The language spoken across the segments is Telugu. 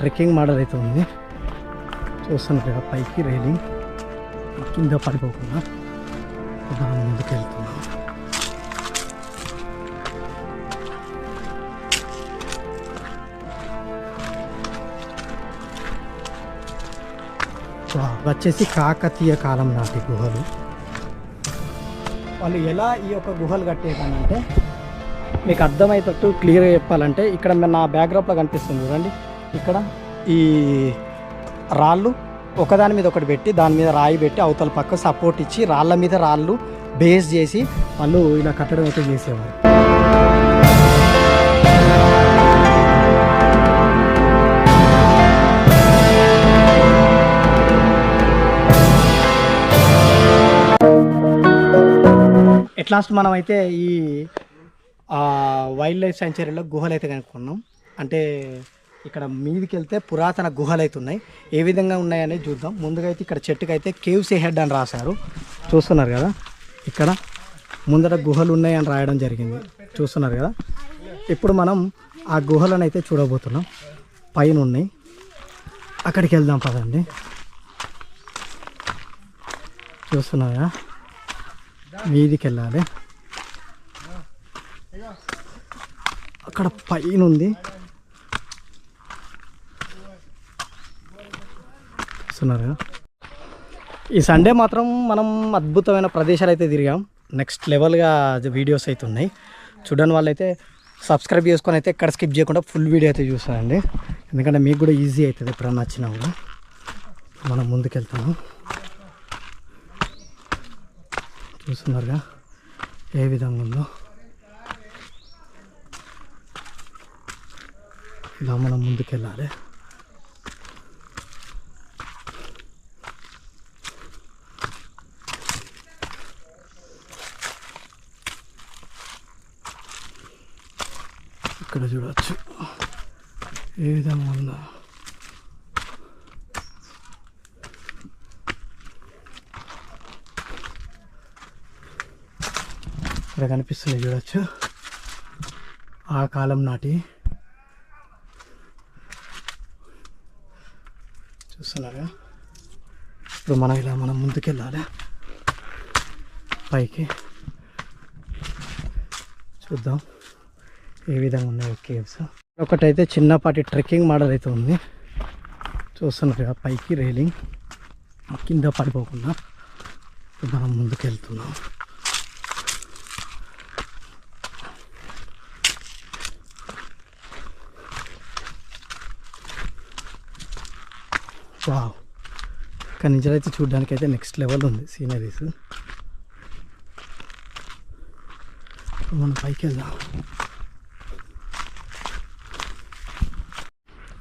ట్రెక్కింగ్ మోడల్ అయితే ఉంది. చూస్తున్నారు కదా పైకి రైలింగ్. కింద పడిపోకుండా దాని ముందుకు వెళ్తున్నాం వచ్చేసి కాకతీయ కాలం నాటి గుహలు. వాళ్ళు ఎలా ఈ యొక్క గుహలు కట్టేదానంటే మీకు అర్థమయ్యేటట్టు క్లియర్గా చెప్పాలంటే ఇక్కడ నా బ్యాక్గ్రౌండ్లో కనిపిస్తుంది చూడండి. ఇక్కడ ఈ రాళ్ళు ఒకదాని మీద ఒకటి పెట్టి దాని మీద రాయి పెట్టి అవతల పక్క సపోర్ట్ ఇచ్చి రాళ్ళ మీద రాళ్ళు బేస్ చేసి వాళ్ళు ఇలా కట్టడం అయితే చేసేవారు. ఎట్ లాస్ట్ మనం అయితే ఈ వైల్డ్ లైఫ్ సెంచరీలో గుహలు అయితే కనుక్కున్నాం. అంటే ఇక్కడ మీదికి వెళ్తే పురాతన గుహలు అయితే ఉన్నాయి ఏ విధంగా ఉన్నాయని చూద్దాం. ముందుగా అయితే ఇక్కడ చెట్టుకు అయితే కేవ్స్ హెడ్ అని రాశారు. చూస్తున్నారు కదా? ఇక్కడ ముందర గుహలు ఉన్నాయని రాయడం జరిగింది. చూస్తున్నారు కదా? ఇప్పుడు మనం ఆ గుహలను అయితే చూడబోతున్నాం. పైన ఉన్నాయి అక్కడికి వెళ్దాం పదండి. చూస్తున్నారా మీదికి వెళ్ళాలి అక్కడ పైన ఉంది చూస్తున్నారు ఈ సండే మాత్రం మనం అద్భుతమైన ప్రదేశాలు అయితే తిరిగాం. నెక్స్ట్ లెవెల్గా వీడియోస్ అయితే ఉన్నాయి. చూడని వాళ్ళైతే సబ్స్క్రైబ్ చేసుకొని అయితే ఎక్కడ స్కిప్ చేయకుండా ఫుల్ వీడియో అయితే చూస్తానండి ఎందుకంటే మీకు కూడా ఈజీ అవుతుంది ఎప్పుడన్నా వచ్చినాము కూడా. మనం ముందుకెళ్తాము. చూస్తున్నారుగా ఏ విధంగా ఉందో. ఇలా మనం ముందుకెళ్ళాలి. ఇక్కడ చూడవచ్చు ఏ విధంగా ఉందో ఇక్కడ కనిపిస్తుంది చూడొచ్చు ఆ కాలం నాటి చూస్తున్నారా ఇప్పుడు మనం ఇలా మనం ముందుకెళ్ళాలి పైకి చూద్దాం ఏ విధంగా ఉన్నాయో కేవ్స్ ఒకటైతే చిన్నపాటి ట్రెక్కింగ్ మోడల్ అయితే ఉంది. చూస్తున్నారు కదా పైకి రైలింగ్ కింద పడిపోకుండా మనం ముందుకెళ్తున్నాం. వావ్. కానీ నుంచి అయితే చూడడానికి అయితే నెక్స్ట్ లెవెల్ ఉంది సీనరీస్ మనం పైకి వెళ్దాం.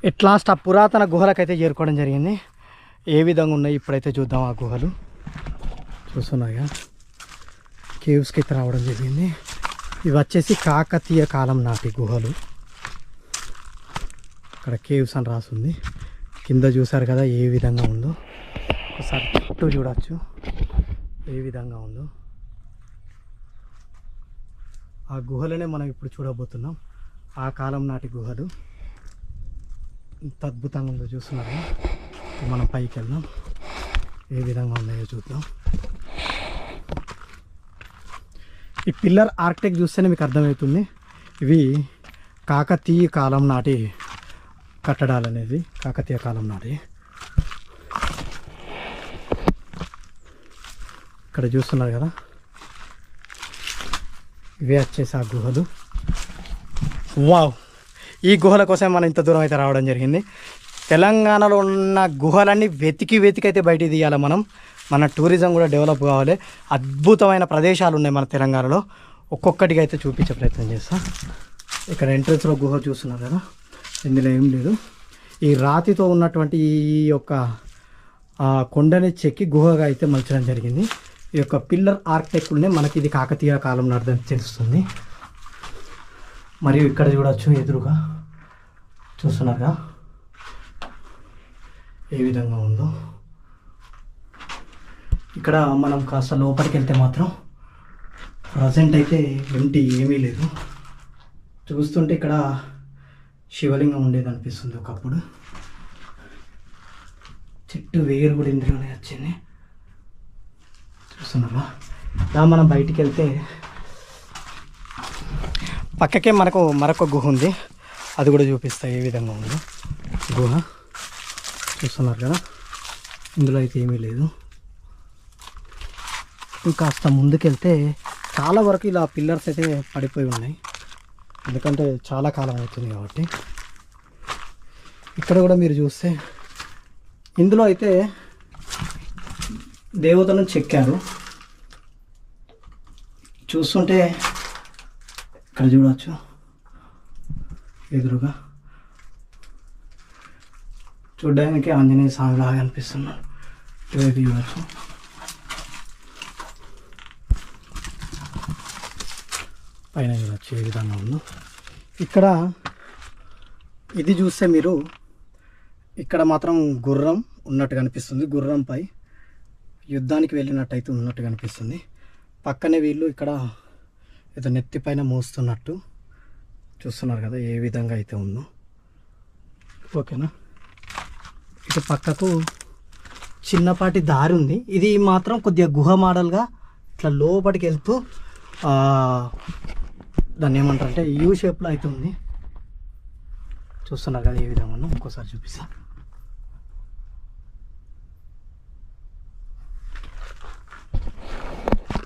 ఎట్ లాస్ట్ ఆ పురాతన గుహలకైతే చేరుకోవడం జరిగింది. ఏ విధంగా ఉన్నాయి ఇప్పుడైతే చూద్దాం ఆ గుహలు. చూస్తున్నాయిగా. కేవ్స్కి అయితే రావడం జరిగింది. ఇవి వచ్చేసి కాకతీయ కాలం నాటి గుహలు. అక్కడ కేవ్స్ అని రాసింది. కింద చూసారు కదా ఏ విధంగా ఉందో. ఒకసారి చుట్టూ చూడవచ్చు ఏ విధంగా ఉందో. ఆ గుహలనే మనం ఇప్పుడు చూడబోతున్నాం. ఆ కాలం నాటి గుహలు. ఎంత అద్భుతంగా ఉందో చూస్తున్నారు మనం పైకి వెళ్దాం. ఏ విధంగా ఉన్నాయో చూద్దాం. ఈ పిల్లర్ ఆర్కిటెక్ట్ చూస్తేనే మీకు అర్థమవుతుంది. ఇవి కాకతీయ కాలం నాటి కట్టడాలు అనేది కాకతీయ కాలం నాటి. ఇక్కడ చూస్తున్నారు కదా. ఇవే వచ్చేసి ఆ గుహలు. వావ్! ఈ గుహల కోసం మనం ఇంత దూరం అయితే రావడం జరిగింది. తెలంగాణలో ఉన్న గుహలన్నీ వెతికి వెతికి అయితే బయటికి తీయాలి మనం. మన టూరిజం కూడా డెవలప్ కావాలి. అద్భుతమైన ప్రదేశాలు ఉన్నాయి మన తెలంగాణలో. ఒక్కొక్కటిగా అయితే చూపించే ప్రయత్నం చేస్తాం. ఇక్కడ ఎంట్రన్స్లో గుహ చూస్తున్నారు కదా? ఇందులో ఏం లేదు. ఈ రాతితో ఉన్నటువంటి ఈ యొక్క కొండని చెక్కి గుహగా అయితే మలచడం జరిగింది. ఈ యొక్క పిల్లర్ ఆర్కిటెక్ట్నే మనకి ఇది కాకతీయ కాలం నాటిదని తెలుస్తుంది. మరియు ఇక్కడ చూడొచ్చు ఎదురుగా చూస్తున్నారుగా? ఏ విధంగా ఉందో. ఇక్కడ మనం కాస్త లోపలికి వెళ్తే మాత్రం ప్రజెంట్ అయితే ఎంటీ ఏమీ లేదు. చూస్తుంటే ఇక్కడ శివలింగం ఉండేది అనిపిస్తుంది ఒకప్పుడు. చెట్టు వేరు కూడా ఇందులోనే వచ్చింది చూస్తున్నారా? ఇలా మనం బయటికి వెళ్తే పక్కకే మనకు మరొక గుహ ఉంది. అది కూడా చూపిస్తా ఏ విధంగా ఉందో. గుహ. చూస్తున్నారు కదా? ఇందులో అయితే ఏమీ లేదు. ఇంకాస్త ముందుకెళ్తే చాలా వరకు ఇలా పిల్లర్స్ అయితే పడిపోయి ఉన్నాయి. ఎందుకంటే చాలా కాలం అవుతుంది కాబట్టి. ఇక్కడ కూడా మీరు చూస్తే ఇందులో అయితే దేవతలను చెక్కారు. చూస్తుంటే ఇక్కడ చూడవచ్చు ఎదురుగా. చూడడానికి ఆంజనేయ స్వామి లాగా అనిపిస్తున్నాడు ఇటువైపు చూడవచ్చు పైన చూడవచ్చు ఏ విధంగా ఉందో. ఇక్కడ ఇది చూస్తే మీరు ఇక్కడ మాత్రం గుర్రం ఉన్నట్టు కనిపిస్తుంది. గుర్రంపై యుద్ధానికి వెళ్ళినట్టయితే ఉన్నట్టు కనిపిస్తుంది. పక్కనే వీళ్ళు ఇక్కడ ఏదో నెత్తిపైన మోస్తున్నట్టు చూస్తున్నారు కదా ఏ విధంగా అయితే ఉందో. ఓకేనా? ఇటు పక్కకు చిన్నపాటి దారి ఉంది. ఇది మాత్రం కొద్దిగా గుహ మోడల్గా ఇట్లా లోపలికి వెళ్తూ దాన్ని ఏమంటారు అంటే యూ షేప్లో అయితే ఉంది. చూస్తున్నారు కదా ఏ విధంగా ఉందో ఇంకోసారి చూపిస్తా.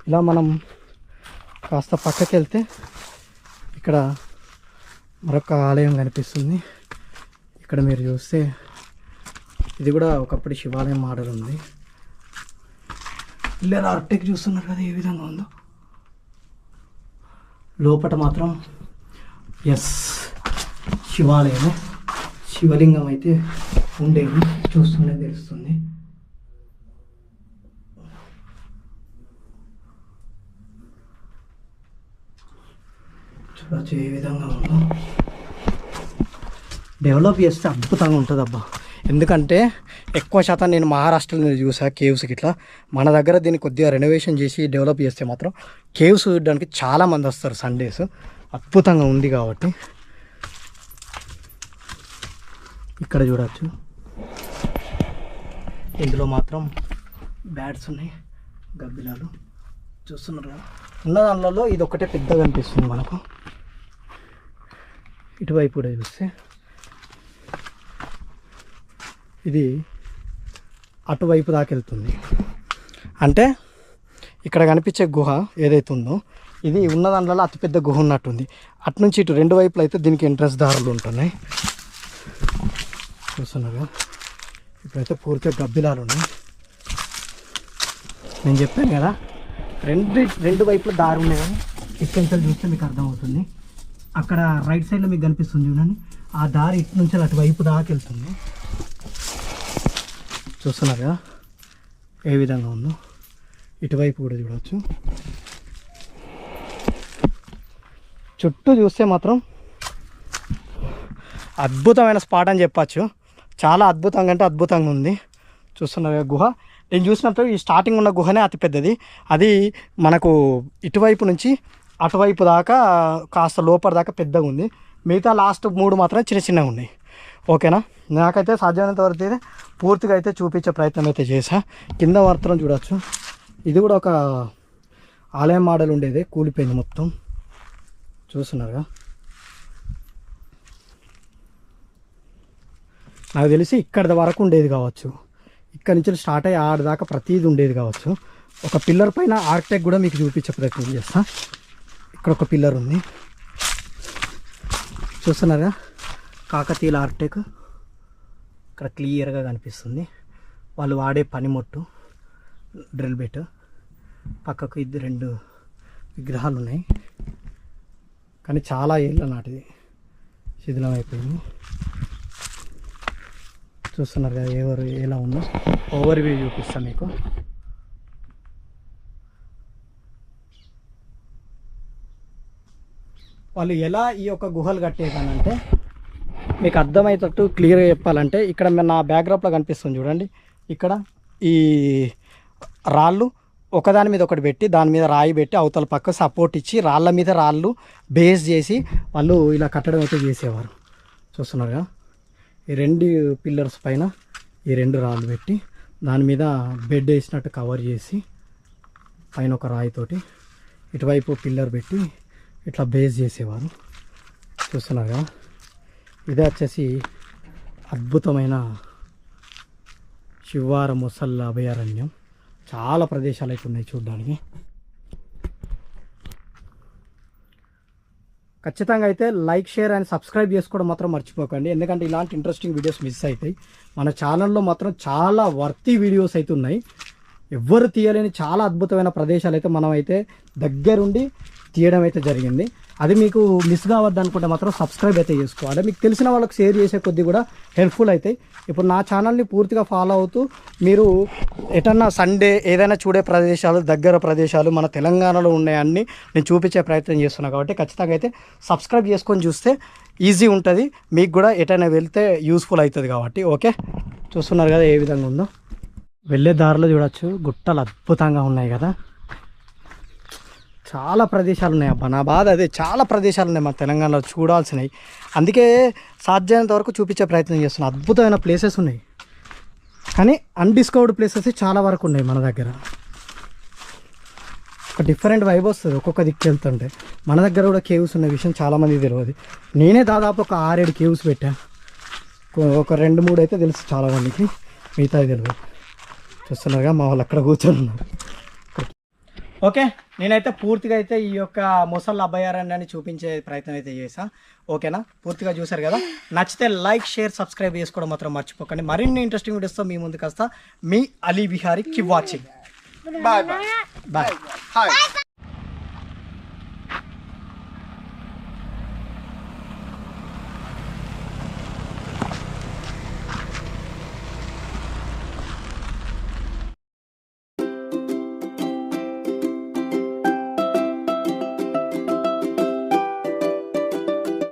ఇలా మనం కాస్త పక్కకి వెళ్తే ఇక్కడ మరొక ఆలయం కనిపిస్తుంది. ఇక్కడ మీరు చూస్తే ఇది కూడా ఒకప్పుడు శివాలయం మోడల్ ఉంది. పిల్లలు అర్టెక్ చూస్తున్నారు కదా ఏ విధంగా ఉందో. లోపట మాత్రం ఎస్ శివాలయం శివలింగం అయితే ఉండేది చూస్తుండే తెలుస్తుంది. చూడచ్చు ఏ విధంగా ఉందో. డెవలప్ చేస్తే అద్భుతంగా ఉంటుంది అబ్బా ఎందుకంటే ఎక్కువ శాతం నేను మహారాష్ట్రలో నేను చూసా కేవ్స్కి ఇట్లా మన దగ్గర దీన్ని కొద్దిగా రెనోవేషన్ చేసి డెవలప్ చేస్తే మాత్రం కేవ్స్ చూడడానికి చాలా మంది వస్తారు సండేస్ అద్భుతంగా ఉంది కాబట్టి. ఇక్కడ చూడవచ్చు ఇందులో మాత్రం బ్యాట్స్ ఉన్నాయి గబ్బిలాలు. చూస్తున్నారు ఉన్న దానిలలో ఇది ఒకటే పెద్దగా అనిపిస్తుంది మనకు. ఇటువైపు కూడా చూస్తే ఇది అటువైపు దాకా వెళ్తుంది. అంటే ఇక్కడ కనిపించే గుహ ఏదైతే ఉందో ఇది ఉన్న దాంట్లో అతిపెద్ద గుహ ఉన్నట్టుంది. అటు నుంచి ఇటు రెండు వైపులు అయితే దీనికి ఎంట్రన్స్ దారులు ఉంటున్నాయి. చూస్తున్నారు కదా ఇప్పుడైతే పూర్తిగా గబ్బిలాలు ఉన్నాయి. నేను చెప్పాను కదా రెండు రెండు వైపుల దారి ఉన్నాయని ఇక్కడ చూస్తే మీకు అర్థమవుతుంది. అక్కడ రైట్ సైడ్లో మీకు కనిపిస్తుంది చూడండి. ఆ దారి ఇటు నుంచి అటువైపు దాకా వెళ్తుంది. చూస్తున్నారు కదా? ఏ విధంగా ఉందో? ఇటువైపు కూడా చూడవచ్చు చుట్టూ చూస్తే మాత్రం అద్భుతమైన స్పాట్ అని చెప్పచ్చు. చాలా అద్భుతంగా అంటే అద్భుతంగా ఉంది. చూస్తున్నారు గుహ? నేను చూసినప్పుడు ఈ స్టార్టింగ్ ఉన్న గుహనే అతిపెద్దది అది మనకు ఇటువైపు నుంచి అటువైపు దాకా కాస్త లోపల దాకా పెద్దగా ఉంది. మిగతా లాస్ట్ మూడు మాత్రం చిన్న చిన్నగా ఉన్నాయి. ఓకేనా? నాకైతే సాధ్యమైనంత వరకు అయితే పూర్తిగా అయితే చూపించే ప్రయత్నం అయితే చేశా. కింద మాత్రం చూడొచ్చు. ఇది కూడా ఒక ఆలయం మోడల్ ఉండేది. కూలిపోయింది మొత్తం. చూస్తున్నారుగా? నాకు తెలిసి ఇక్కడ వరకు ఉండేది కావచ్చు. ఇక్కడ నుంచి స్టార్ట్ అయ్యి ఆడదాకా ప్రతిదీ ఉండేది కావచ్చు. ఒక పిల్లర్ పైన ఆర్కిటెక్ట్ కూడా మీకు చూపించే ప్రయత్నం చేస్తాను ఇక్కడ ఒక పిల్లర్ ఉంది. చూస్తున్నారుగా? కాకతీయుల ఆర్టెక్ ఇక్కడ క్లియర్గా కనిపిస్తుంది. వాళ్ళు వాడే పనిముట్టు డ్రిల్ బెట్ పక్కకు ఇద్దరు రెండు విగ్రహాలు ఉన్నాయి. కానీ చాలా ఏళ్ళ నాటిది. శిథిలం అయిపోయింది. చూస్తున్నారు కదా ఎవరు ఎలా ఉందో. ఓవర్ వ్యూ చూపిస్తాను మీకు. వాళ్ళు ఎలా ఈ యొక్క గుహలు కట్టేదానంటే మీకు అర్థమయ్యేటట్టు క్లియర్గా చెప్పాలంటే ఇక్కడ నా బ్యాక్గ్రౌండ్లో కనిపిస్తుంది చూడండి. ఇక్కడ ఈ రాళ్ళు ఒకదాని మీద ఒకటి పెట్టి దాని మీద రాయి పెట్టి అవతల పక్క సపోర్ట్ ఇచ్చి రాళ్ళ మీద రాళ్ళు బేస్ చేసి వాళ్ళు ఇలా కట్టడం అయితే చేసేవారు. చూస్తున్నారుగా ఈ రెండు పిల్లర్స్ పైన ఈ రెండు రాళ్ళు పెట్టి దాని మీద బెడ్ వేసినట్టు కవర్ చేసి పైన ఒక రాయితోటి ఇటువైపు పిల్లర్ పెట్టి ఇట్లా బేస్ చేసేవారు. చూస్తున్నారు ఇదే వచ్చేసి అద్భుతమైన శివార ముసల్ల అభయారణ్యం. చాలా ప్రదేశాలు అయితే ఉన్నాయి చూడడానికి. ఖచ్చితంగా అయితే లైక్ షేర్ అండ్ సబ్స్క్రైబ్ చేసుకోవడం మాత్రం మర్చిపోకండి. ఎందుకంటే ఇలాంటి ఇంట్రెస్టింగ్ వీడియోస్ మిస్ అవుతాయి. మన ఛానల్లో మాత్రం చాలా వర్తీ వీడియోస్ అయితే ఉన్నాయి. ఎవ్వరు తీయలేని చాలా అద్భుతమైన ప్రదేశాలు అయితే మనం అయితే దగ్గరుండి తీయడం అయితే జరిగింది. అది మీకు మిస్ కావద్దు అనుకుంటే మాత్రం సబ్స్క్రైబ్ అయితే చేసుకోవాలి. మీకు తెలిసిన వాళ్ళకి షేర్ చేసే కొద్దీ కూడా హెల్ప్ఫుల్ అవుతాయి. ఇప్పుడు నా ఛానల్ని పూర్తిగా ఫాలో అవుతూ మీరు ఎటన్నా సండే ఏదైనా చూడే ప్రదేశాలు దగ్గర ప్రదేశాలు మన తెలంగాణలో ఉన్నాయన్నీ నేను చూపించే ప్రయత్నం చేస్తున్నాను కాబట్టి ఖచ్చితంగా అయితే సబ్స్క్రైబ్ చేసుకొని చూస్తే ఈజీ ఉంటుంది. మీకు కూడా ఎటైనా వెళ్తే యూస్ఫుల్ అవుతుంది కాబట్టి ఓకే? చూస్తున్నారు కదా ఏ విధంగా ఉందో? వెళ్ళే దారిలో చూడొచ్చు. గుట్టలు అద్భుతంగా ఉన్నాయి కదా. చాలా ప్రదేశాలు ఉన్నాయి అబ్బా. నా బాధ అదే చాలా ప్రదేశాలు ఉన్నాయి మన తెలంగాణలో చూడాల్సినవి. అందుకే సాధ్యమైనంత వరకు చూపించే ప్రయత్నం చేస్తున్నాను అద్భుతమైన ప్లేసెస్ ఉన్నాయి. కానీ అన్డిస్కవర్డ్ ప్లేసెస్ చాలా వరకు ఉన్నాయి మన దగ్గర. ఒక డిఫరెంట్ వైబ్ వస్తుంది ఒక్కొక్క దిక్కు వెళ్తుంటే. మన దగ్గర కూడా కేవ్స్ ఉన్న విషయం చాలామంది తెలియదు. నేనే దాదాపు ఒక ఆరేడు కేవ్స్ పెట్టాను ఒక- రెండు మూడు అయితే తెలుసు చాలా మందికి. మిగతాది తెలియదు. చూస్తున్నారుగా మా వాళ్ళు అక్కడ కూర్చొని ఉన్నారు. ఓకే నేనైతే పూర్తిగా అయితే ఈ యొక్క ముసళ్ళ అభయారణ్యాన్ని చూపించే ప్రయత్నం అయితే చేసా ఓకేనా? పూర్తిగా చూసారు కదా? నచ్చితే లైక్ షేర్ సబ్స్క్రైబ్ చేసుకోవడం మాత్రం మర్చిపోకండి. మరిన్ని ఇంట్రెస్టింగ్ వీడియోస్తో మీ ముందుకు వస్తా. మీ అలీ బిహారీ కి వాచింగ్ bye. Bye Hi.